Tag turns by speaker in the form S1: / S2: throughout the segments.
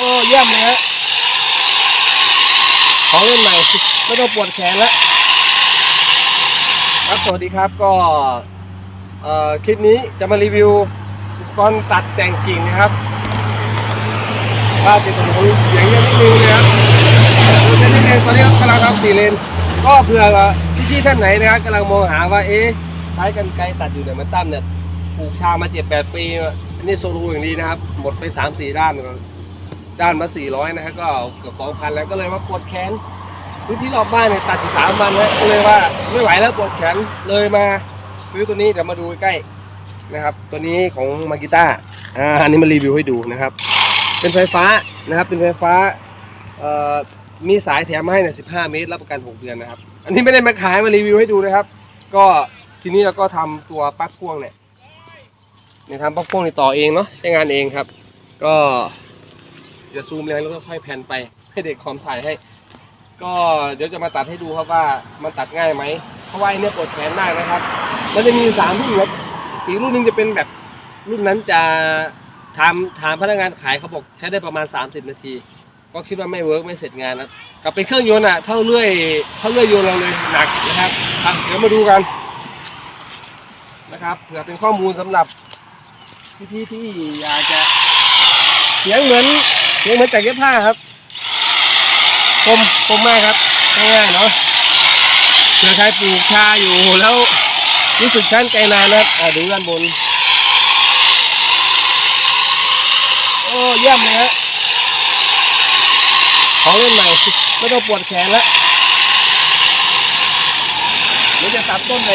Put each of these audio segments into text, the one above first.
S1: อ้เยี่ยมเลยฮะของเล่นใหม่ไม่ต้องปวดแขนแล้วครับสวัสดีครับก็คลิปนี้จะมารีวิวอุปกรณ์ตัดแต่งกิ่งนะครับบ้านติดถนนเสียงเยอะนิดนึงนะครับดูเส้นนิดนึงตอนนี้กำลังทำสี่เลน ก็เผื่อพี่ๆท่านไหนนะครับกำลังมองหาว่าเอ๊ะใช้กันไกรตัดอยู่เนี่ยมันตั้มเนี่ยปลูกชามาเจ็ดแปดปีอันนี้โซลูอย่างดีนะครับ หมดไปสามสี่ด้านก็ ด้านมาสี่ร้อยนะครับก็เกือบสองพันแล้วก็เลยว่าปวดแขนพื้นที่รอบบ้านเนี่ยตัดอยู่สามวันแล้วก็เลยว่าไม่ไหวแล้วปวดแขนเลยมาซื้อตัวนี้เดี๋ยวมาดูใกล้นะครับ ตัวนี้ของมากิต้าอ่าอันนี้มารีวิวให้ดูนะครับ เป็นไฟฟ้านะครับ เป็นไฟฟ้าเอ่อมีสายแถมมาให้เนี่ย15เมตรรับประกัน 6 เดือนนะครับ อันนี้ไม่ได้มาขายมารีวิวให้ดูนะครับ ก็ทีนี้เราก็ทำตัวปลั๊กพ่วงเนี่ยเนี่ยทำปลั๊กพ่วงในต่อเองเนาะใช้งานเองครับ ก็ จะซูมเลยแล้วก็ค่อยแผ่นไป ให้เด็กคอมถ่ายให้ ก็เดี๋ยวจะมาตัดให้ดูครับว่ามันตัดง่ายไหมเพราะว่าไอ้เนี่ยปวดแขนมากนะครับ มันจะมีสามรุ่นครับอีกรุ่นหนึงจะเป็นแบบรุ่นนั้นจะถามถามพนักงานขายเขาบอกใช้ได้ประมาณ 30 นาที ก็คิดว่าไม่เวิร์กไม่เสร็จงานนะกลับเป็นเครื่องยนต์อะเท่าเลื่อยเท่าเลื่อยยนต์เราเลยหนักนะครับครับเดี๋ยวมาดูกันนะครับเผื่อเป็นข้อมูลสำหรับพี่ๆที่อยากจะเสียงเหมือน ยงเหมือนจากเย็บผ้าครับคมคมมากครับง่ายๆเนาะเผื่อใครปลูกชาอยู่แล้วรู้สึกชั้นไกลนานนะครับดูด้านบน โอ้เยี่ยมเลยฮะของเล่นใหม่ไม่ต้องปวดแขนแล้วเดี๋ยวจะตัดต้นไป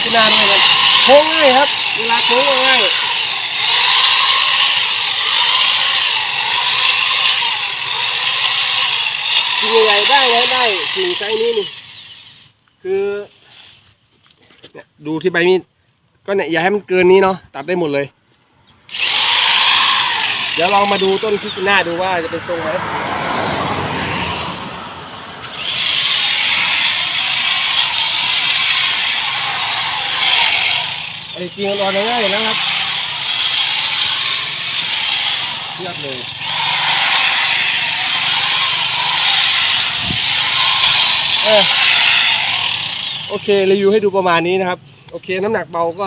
S1: ที่นานเลยครับโค้งง่ายครับ เวลาโค้งง่าย กิ่งได้ไว้ได้กิ่งไซนี้นี่คือเนี่ยดูที่ใบมีดก็เนี่ยอย่าให้มันเกินนี้เนาะตัดได้หมดเลย เดี๋ยวลองมาดูต้นคิกิน่าดูว่าจะเป็นทรงไหมไอ้จริงรอนง่ายๆนะครับเลือกเลย เออโอเครีวิวให้ดูประมาณนี้นะครับ โอเค น้ำหนักเบาก็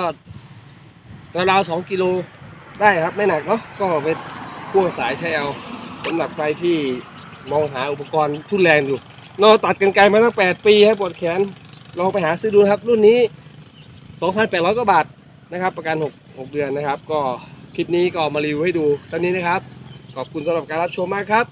S1: ราวๆสองกิโลได้ครับ ไม่หนักเนาะก็ไปพ่วงสายใช้เอาสำหรับใครที่มองหาอุปกรณ์ทุนแรงอยู่เราตัดกันไกลมาตั้งแปดปีให้ปวดแขนลองไปหาซื้อดูนะครับ รุ่นนี้2,800กว่าบาทนะครับ ประกัน6 6เดือนนะครับ ก็คลิปนี้ก็มารีวิวให้ดูตอนนี้นะครับ ขอบคุณสำหรับการรับชมมากครับ